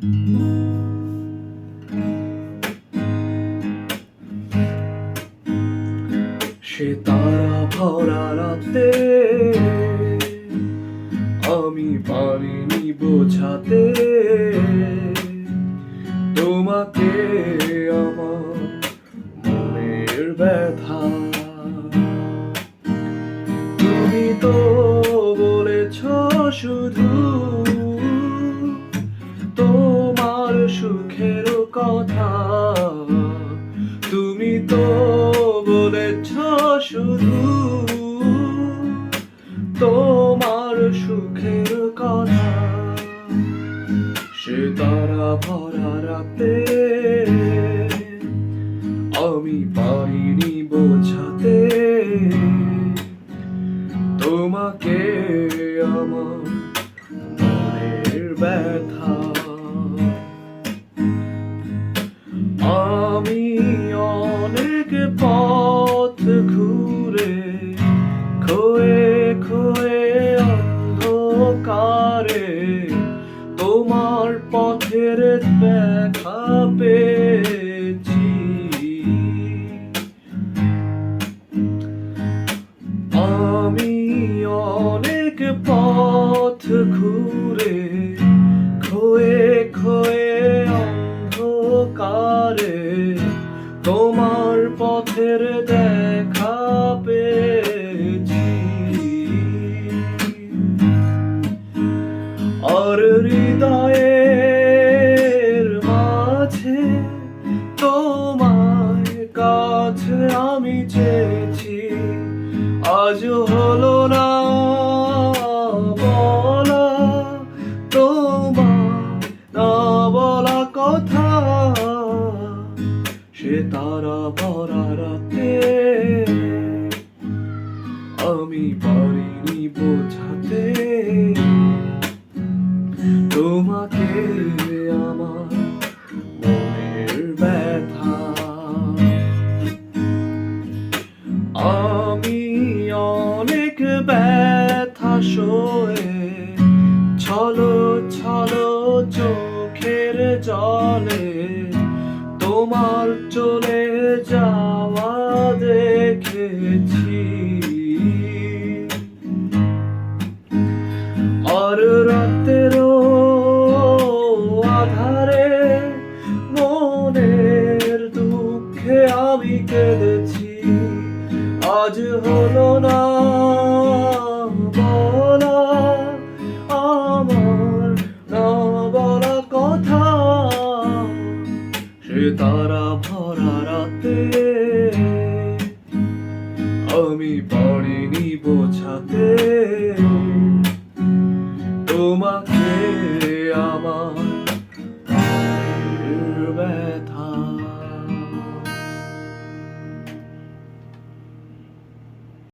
সে তারা ভরা রাতে আমি পারিনি বোঝাতে তোমাকে আমার মনের ব্যথা। তুমি তো বলেছ শুধু সুখের কথা। তুমি তো বলেছ শুধু তোমার সুখের কথা। সে তারা ভরা রাতে আমি পারিনি বোঝাতে। তোমাকে আমার মনের ব্যথা আমি অনেক পথ ঘুরে খোয়ে খোয়ে অন্ধকারে তোমার পথের দেখা পেয়েছি পথের দেখা পেয়েছি। আর হৃদয়ের মাঝে তোমার কাছে আমি চেয়েছি। আজ হলো তারা ভরা রাতে আমি পারিনি বোঝাতে। তোমাকে আমার মনের ব্যথা। আমি অনেক ব্যথা সয়ে ছলো ছলো চোখের জলে তোমার চলে যাওয়া দেখেছি। আর রাতের আধারে মনের দুঃখে আমি কেঁদেছি। আজ হলো রাতে আমি পারিনি বোঝাতে।